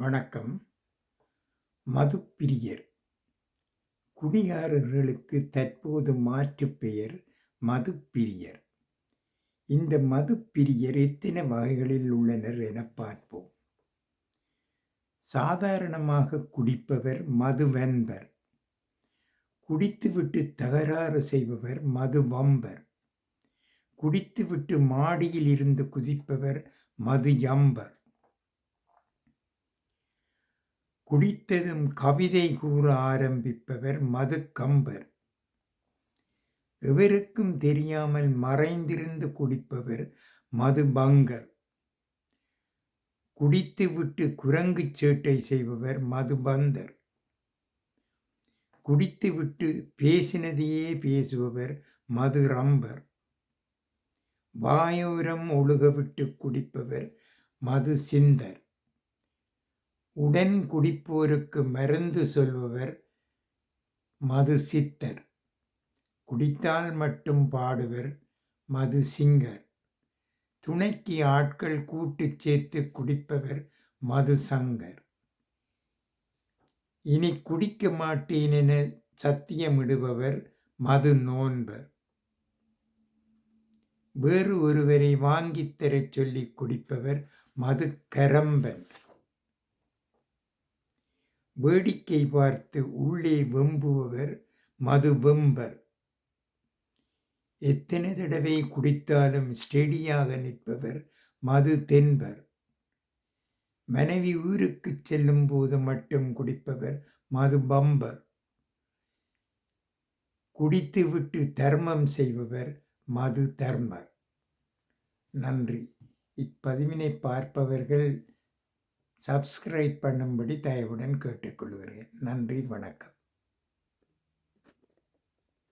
வணக்கம். மதுப்பிரியர். குடிகாரர்களுக்கு தற்போது மாற்றுப் பெயர் மதுப்பிரியர். இந்த மதுப்பிரியர் எத்தனை வகைகளில் உள்ளனர் என பார்ப்போம். சாதாரணமாக குடிப்பவர் மதுவென்பர் குடித்துவிட்டு தகராறு செய்பவர் மதுவம்பர். குடித்துவிட்டு மாடியில் இருந்து குதிப்பவர் மது யம்பர் குடித்ததும் கவிதை கூற ஆரம்பிப்பவர் மதுக்கம்பர் எவருக்கும் தெரியாமல் மறைந்திருந்து குடிப்பவர் மதுபங்கர் குடித்துவிட்டு குரங்குச் சேட்டை செய்பவர் மதுபந்தர் குடித்துவிட்டு பேசினதையே பேசுபவர் மது ரம்பர். வாயோரம் ஒழுகவிட்டு குடிப்பவர் மது சிந்தர். உடன் குடிப்போருக்கு மருந்து சொல்பவர் மது சித்தர் குடித்தால் மட்டும் பாடுவர் மது சிங்கர் துணைக்கு ஆட்கள் கூட்டு சேர்த்து குடிப்பவர் மது சங்கர் இனி குடிக்க மாட்டேன் என சத்தியமிடுபவர் மது நோன்பர் வேறு ஒருவரை வாங்கித் தரச் சொல்லி குடிப்பவர் மது கரம்பன் வேடிக்கை பார்த்து உள்ளே வெம்புபவர் மது வெம்பர். எத்தனை தடவை குடித்தாலும் ஸ்டெடியாக நிற்பவர் மது தென்பர். மனைவி ஊருக்கு செல்லும் போது மட்டும் குடிப்பவர் மது பம்பர். குடித்துவிட்டு தர்மம் செய்பவர் மது தர்மர். நன்றி. இப்பதிவினை பார்ப்பவர்கள் சப்ஸ்கிரைப் பண்ணும்படி தயவுடன் கேட்டுக்கொள்கிறேன். நன்றி வணக்கம்.